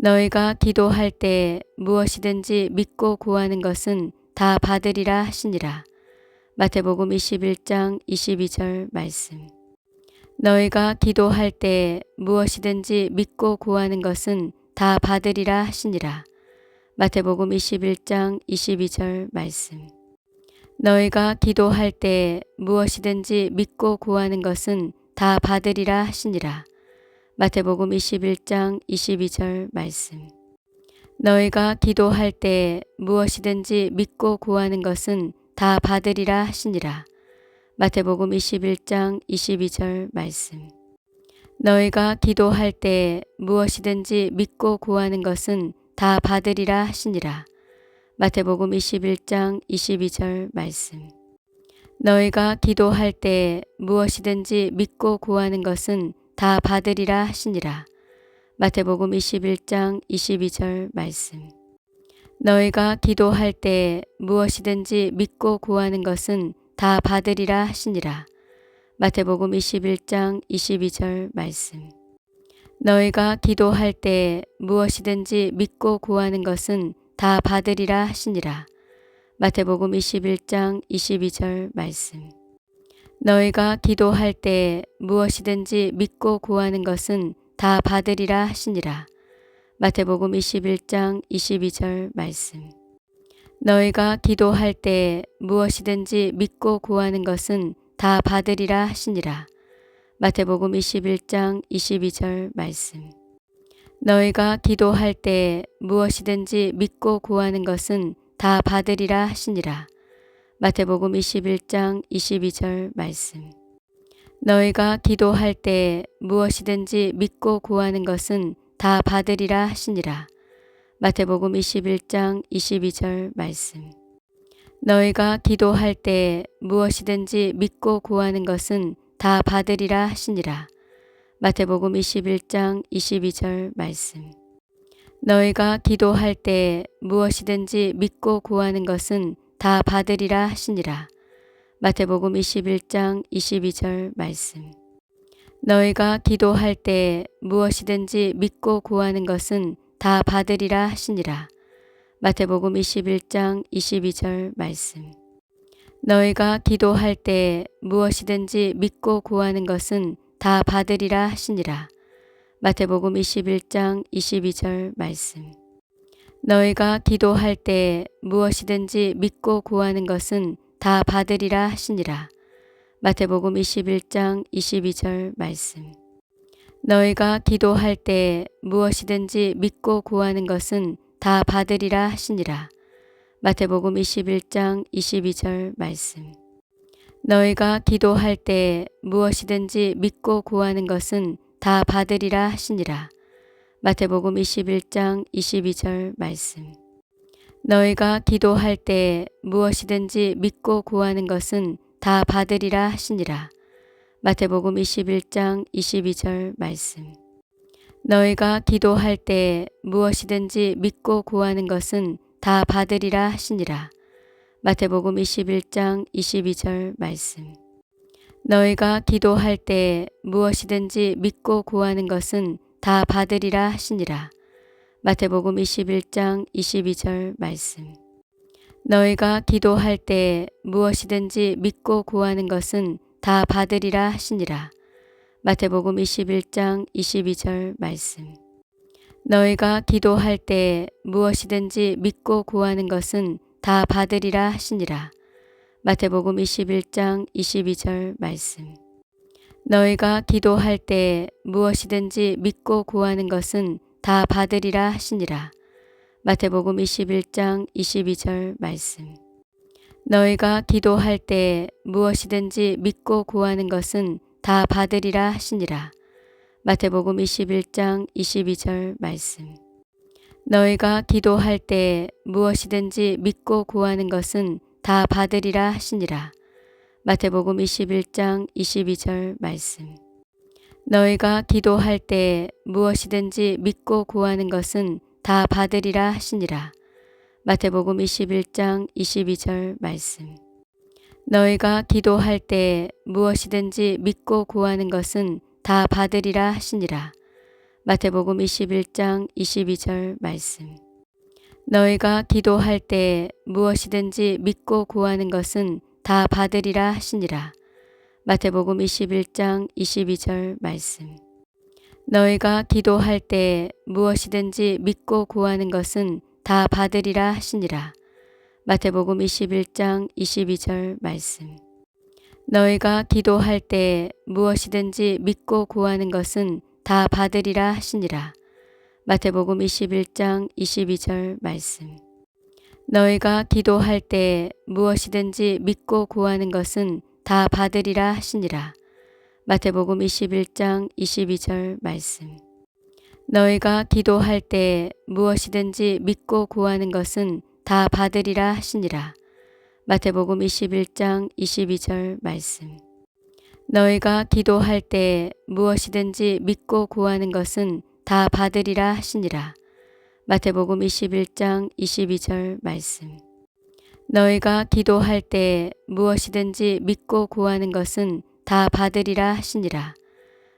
너희가 기도할 때 무엇이든지 믿고 구하는 것은 다 받으리라 하시니라. 마태복음 21장 22절 말씀. 너희가 기도할 때 무엇이든지 믿고 구하는 것은 다 받으리라 하시니라. 마태복음 21장 22절 말씀. 너희가 기도할 때 무엇이든지 믿고 구하는 것은 다 받으리라 하시니라. 마태복음 21장 22절 말씀. 너희가 기도할 때 무엇이든지 믿고 구하는 것은 다 받으리라 하시니라. 마태복음 21장 22절 말씀. 너희가 기도할 때 무엇이든지 믿고 구하는 것은 다 받으리라 하시니라. 마태복음 21장 22절 말씀. 너희가 기도할 때 무엇이든지 믿고 구하는 것은 다 받으리라 하시니라. 마태복음 21장 22절 말씀. 너희가 기도할 때 무엇이든지 믿고 구하는 것은 다 받으리라 하시니라. 마태복음 21장 22절 말씀. 너희가 기도할 때 무엇이든지 믿고 구하는 것은 다 받으리라 하시니라. 마태복음 21장 22절 말씀. 너희가 기도할 때 무엇이든지 믿고 구하는 것은 다 받으리라 하시니라. 마태복음 21장 22절 말씀. 너희가 기도할 때 무엇이든지 믿고 구하는 것은 다 받으리라 하시니라. 마태복음 21장 22절 말씀. 너희가 기도할 때 무엇이든지 믿고 구하는 것은 다 받으리라 하시니라. 마태복음 21장 22절 말씀. 너희가 기도할 때 무엇이든지 믿고 구하는 것은 다 받으리라 하시니라. 마태복음 21장 22절 말씀. 너희가 기도할 때 무엇이든지 믿고 구하는 것은 다 받으리라 하시니라. 마태복음 21장 22절 말씀. 너희가 기도할 때 무엇이든지 믿고 구하는 것은 다 받으리라 하시니라. 마태복음 21장 22절 말씀. 너희가 기도할 때 무엇이든지 믿고 구하는 것은 다 받으리라 하시니라. 마태복음 21장 22절 말씀. 너희가 기도할 때 무엇이든지 믿고 구하는 것은 다 받으리라 하시니라. 마태복음 21장 22절 말씀. 너희가 기도할 때 무엇이든지 믿고 구하는 것은 다 받으리라 하시니라. 마태복음 21장 22절 말씀. 너희가 기도할 때 무엇이든지 믿고 구하는 것은 다 받으리라 하시니라. 마태복음 21장 22절 말씀. 너희가 기도할 때 무엇이든지 믿고 구하는 것은 다 받으리라 하시니라. 마태복음 21장 22절 말씀. 너희가 기도할 때 무엇이든지 믿고 구하는 것은 다 받으리라 하시니라. 마태복음 21장 22절 말씀. 너희가 기도할 때 무엇이든지 믿고 구하는 것은 다 받으리라 하시니라. 마태복음 21장 22절 말씀. 너희가 기도할 때 무엇이든지 믿고 구하는 것은 다 받으리라 하시니라. 마태복음 21장 22절 말씀. 너희가 기도할 때 무엇이든지 믿고 구하는 것은 다 받으리라 하시니라. 마태복음 21장 22절 말씀. 너희가 기도할 때 무엇이든지 믿고 구하는 것은 다 받으리라 하시니라. 마태복음 21장 22절 말씀. 너희가 기도할 때 무엇이든지 믿고 구하는 것은 다 받으리라 하시니라. 마태복음 21장 22절 말씀. 너희가 기도할 때 무엇이든지 믿고 구하는 것은 다 받으리라 하시니라. 마태복음 21장 22절 말씀. 너희가 기도할 때 무엇이든지 믿고 구하는 것은 다 받으리라 하시니라. 마태복음 21장 22절 말씀. 너희가 기도할 때 무엇이든지 믿고 구하는 것은 다 받으리라 하시니라. 마태복음 21장 22절 말씀. 너희가 기도할 때 무엇이든지 믿고 구하는 것은 다 받으리라 하시니라. 마태복음 21장 22절 말씀. 너희가 기도할 때 무엇이든지 믿고 구하는 것은 다 받으리라 하시니라. 마태복음 21장 22절 말씀. 너희가 기도할 때 무엇이든지 믿고 구하는 것은 다 받으리라 하시니라. 마태복음 21장 22절 말씀. 너희가 기도할 때 무엇이든지 믿고 구하는 것은 다 받으리라 하시니라. 마태복음 21장 22절 말씀. 너희가 기도할 때 무엇이든지 믿고 구하는 것은 다 받으리라 하시니라. 마태복음 21장 22절 말씀. 너희가 기도할 때 무엇이든지 믿고 구하는 것은 다 받으리라 하시니라. 마태복음 21장 22절 말씀. 너희가 기도할 때 무엇이든지 믿고 구하는 것은 다 받으리라 하시니라. 마태복음 21장 22절 말씀. 너희가 기도할 때 무엇이든지 믿고 구하는 것은 다 받으리라 하시니라.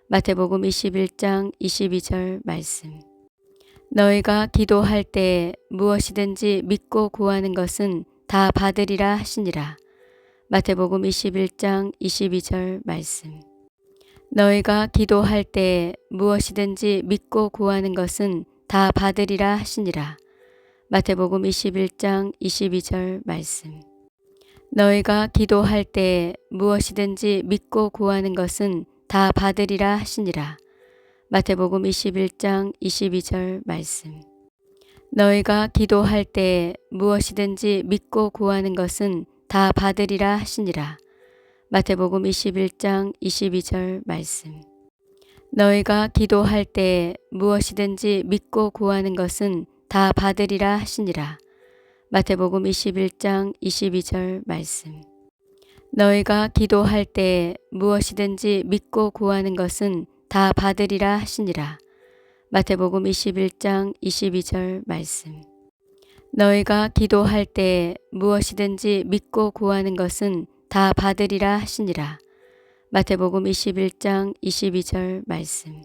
마태복음 21장 22절 말씀. 너희가 기도할 때 무엇이든지 믿고 구하는 것은 다 받으리라 하시니라. 마태복음 21장 22절 말씀. 너희가 기도할 때 무엇이든지 믿고 구하는 것은 다 받으리라 하시니라. 마태복음 21장 22절 말씀. 너희가 기도할 때 무엇이든지 믿고 구하는 것은 다 받으리라 하시니라. 마태복음 21장 22절 말씀. 너희가 기도할 때 무엇이든지 믿고 구하는 것은 다 받으리라 하시니라. 마태복음 21장 22절 말씀. 너희가 기도할 때 무엇이든지 믿고 구하는 것은 다 받으리라 하시니라. 마태복음 21장 22절 말씀. 너희가 기도할 때 무엇이든지 믿고 구하는 것은 다 받으리라 하시니라. 마태복음 21장 22절 말씀. 너희가 기도할 때 무엇이든지 믿고 구하는 것은 다 받으리라 하시니라. 마태복음 21장 22절 말씀.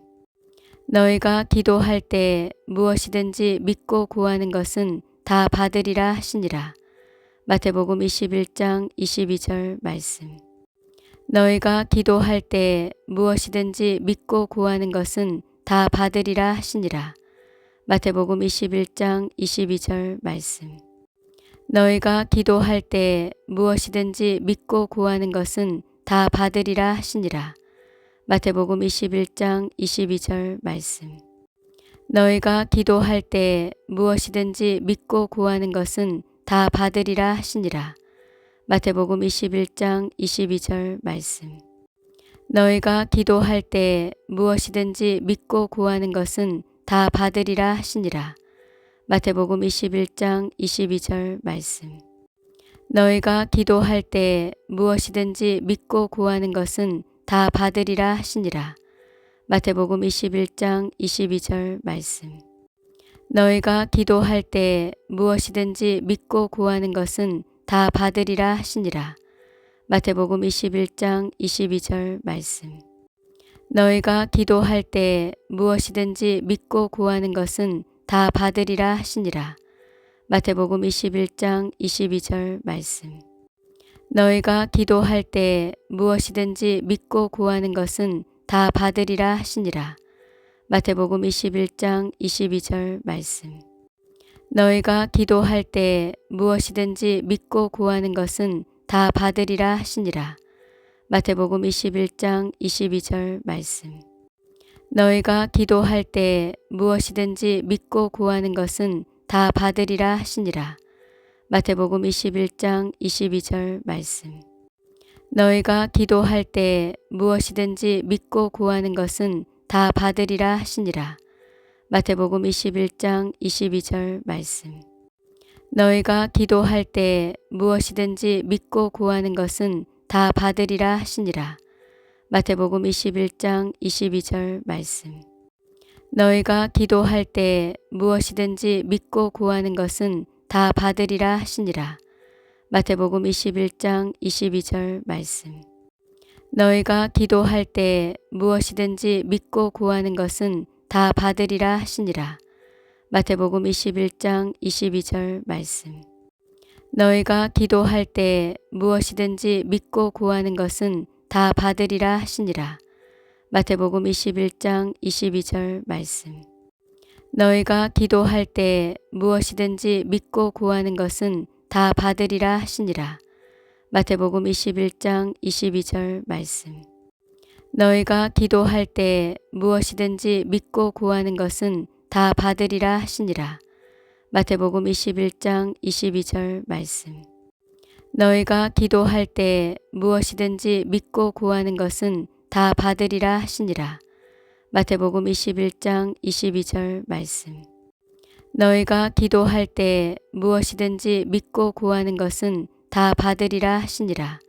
너희가 기도할 때 무엇이든지 믿고 구하는 것은 다 받으리라 하시니라. 마태복음 21장 22절 말씀. 너희가 기도할 때 무엇이든지 믿고 구하는 것은 다 받으리라 하시니라. 마태복음 21장 22절 말씀. 너희가 기도할 때 무엇이든지 믿고 구하는 것은 다 받으리라 하시니라. 마태복음 21장 22절 말씀. 너희가 기도할 때 무엇이든지 믿고 구하는 것은 다 받으리라 하시니라. 마태복음 21장 22절 말씀. 너희가 기도할 때 무엇이든지 믿고 구하는 것은 다 받으리라 하시니라. 마태복음 21장 22절 말씀. 너희가 기도할 때 무엇이든지 믿고 구하는 것은 다 받으리라 하시니라. 마태복음 21장 22절 말씀. 너희가 기도할 때 무엇이든지 믿고 구하는 것은 다 받으리라 하시니라. 마태복음 21장 22절 말씀. 너희가 기도할 때 무엇이든지 믿고 구하는 것은 다 받으리라 하시니라. 마태복음 21장 22절 말씀. 너희가 기도할 때 무엇이든지 믿고 구하는 것은 다 받으리라 하시니라. 마태복음 21장 22절 말씀. 너희가 기도할 때 무엇이든지 믿고 구하는 것은 다 받으리라 하시니라. 마태복음 21장 22절 말씀. 너희가 기도할 때 무엇이든지 믿고 구하는 것은 다 받으리라 하시니라. 마태복음 21장 22절 말씀. 너희가 기도할 때 무엇이든지 믿고 구하는 것은 다 받으리라 하시니라. 마태복음 21장 22절 말씀. 너희가 기도할 때 무엇이든지 믿고 구하는 것은 다 받으리라 하시니라. 마태복음 21장 22절 말씀. 너희가 기도할 때 무엇이든지 믿고 구하는 것은 다 받으리라 하시니라. 마태복음 21장 22절 말씀. 너희가 기도할 때 무엇이든지 믿고 구하는 것은 다 받으리라 하시니라. 마태복음 21장 22절 말씀. 너희가 기도할 때 무엇이든지 믿고 구하는 것은 다 받으리라 하시니라. 마태복음 21장 22절 말씀. 너희가 기도할 때 무엇이든지 믿고 구하는 것은 다 받으리라 하시니라. 마태복음 21장 22절 말씀. 너희가 기도할 때 무엇이든지 믿고 구하는 것은 다 받으리라 하시니라. 마태복음 21장 22절 말씀. 너희가 기도할 때 무엇이든지 믿고 구하는 것은 다 받으리라 하시니라. 마태복음 21장 22절 말씀. 너희가 기도할 때 무엇이든지 믿고 구하는 것은 다 받으리라 하시니라.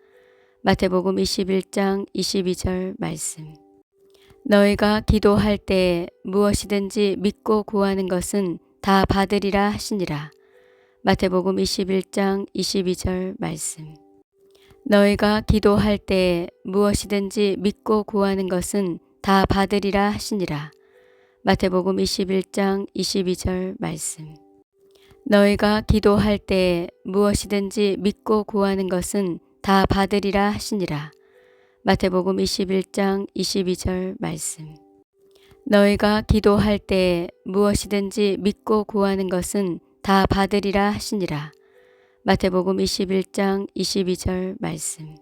마태복음 21장 22절 말씀. 너희가 기도할 때 무엇이든지 믿고 구하는 것은 다 받으리라 하시니라. 마태복음 21장 22절 말씀. 너희가 기도할 때 무엇이든지 믿고 구하는 것은 다 받으리라 하시니라. 마태복음 21장 22절 말씀. 너희가 기도할 때 무엇이든지 믿고 구하는 것은 다 받으리라 하시니라. 마태복음 21장 22절 말씀. 너희가 기도할 때 무엇이든지 믿고 구하는 것은 다 받으리라 하시니라. 마태복음 21장 22절 말씀.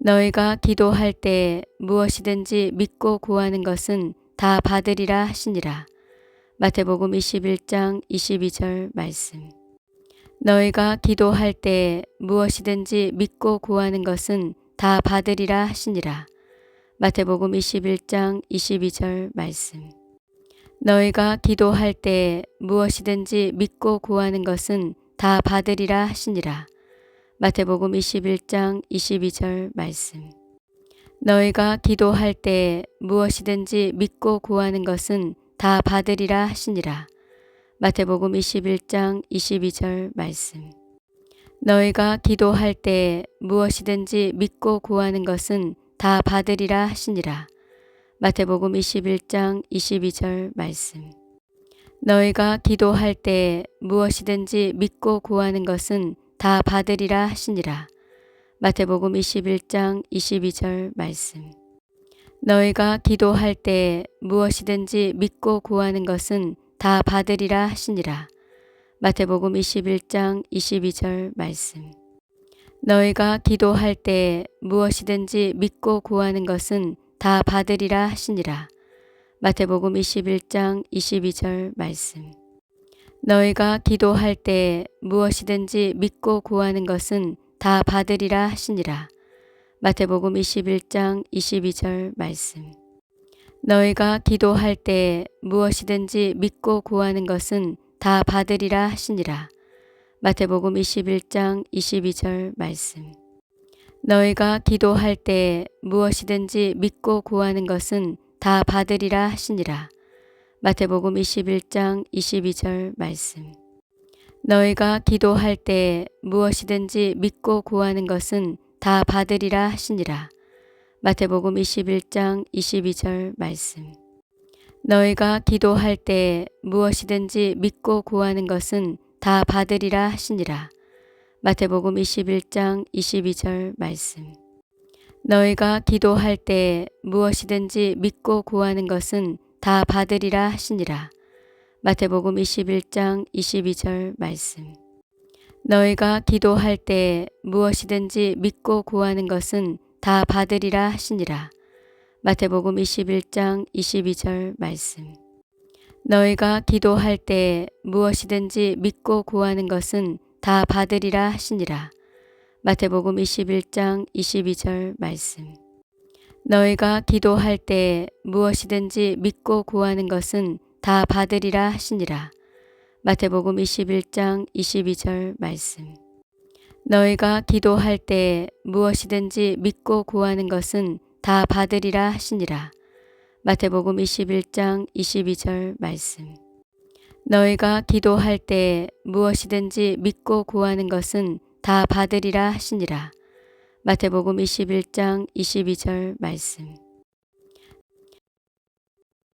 너희가 기도할 때 무엇이든지 믿고 구하는 것은 다 받으리라 하시니라. 마태복음 21장 22절 말씀. 너희가 기도할 때 무엇이든지 믿고 구하는 것은 다 받으리라 하시니라. 마태복음 21장 22절 말씀. 너희가 기도할 때 무엇이든지 믿고 구하는 것은 다 받으리라 하시니라. 마태복음 21장 22절 말씀. 너희가 기도할 때 무엇이든지 믿고 구하는 것은 다 받으리라 하시니라. 마태복음 21장 22절 말씀. 너희가 기도할 때 무엇이든지 믿고 구하는 것은 다 받으리라 하시니라. 마태복음 21장 22절 말씀. 너희가 기도할 때 무엇이든지 믿고 구하는 것은 다 받으리라 하시니라. 마태복음 21장 22절 말씀. 너희가 기도할 때 무엇이든지 믿고 구하는 것은 다 받으리라 하시니라. 마태복음 21장 22절 말씀. 너희가 기도할 때 무엇이든지 믿고 구하는 것은 다 받으리라 하시니라. 마태복음 21장 22절 말씀. 너희가 기도할 때 무엇이든지 믿고 구하는 것은 다 받으리라 하시니라. 마태복음 21장 22절 말씀. 너희가 기도할 때 무엇이든지 믿고 구하는 것은 다 받으리라 하시니라. 마태복음 21장 22절 말씀. 너희가 기도할 때 무엇이든지 믿고 구하는 것은 다 받으리라 하시니라. 마태복음 21장 22절 말씀. 너희가 기도할 때 무엇이든지 믿고 구하는 것은 다 받으리라 하시니라. 마태복음 21장 22절 말씀. 너희가 기도할 때 무엇이든지 믿고 구하는 것은 다 받으리라 하시니라. 마태복음 21장 22절 말씀. 너희가 기도할 때 무엇이든지 믿고 구하는 것은 다 받으리라 하시니라. 마태복음 21장 22절 말씀. 너희가 기도할 때 무엇이든지 믿고 구하는 것은 다 받으리라 하시니라. 마태복음 21장 22절 말씀. 너희가 기도할 때 무엇이든지 믿고 구하는 것은 다 받으리라 하시니라. 마태복음 21장 22절 말씀. 너희가 기도할 때 무엇이든지 믿고 구하는 것은 다 받으리라 하시니라. 마태복음 21장 22절 말씀. 너희가 기도할 때 무엇이든지 믿고 구하는 것은 다 받으리라 하시니라. 마태복음 21장 22절 말씀. 너희가 기도할 때 무엇이든지 믿고 구하는 것은 다 받으리라 하시니라. 마태복음 21장 22절 말씀.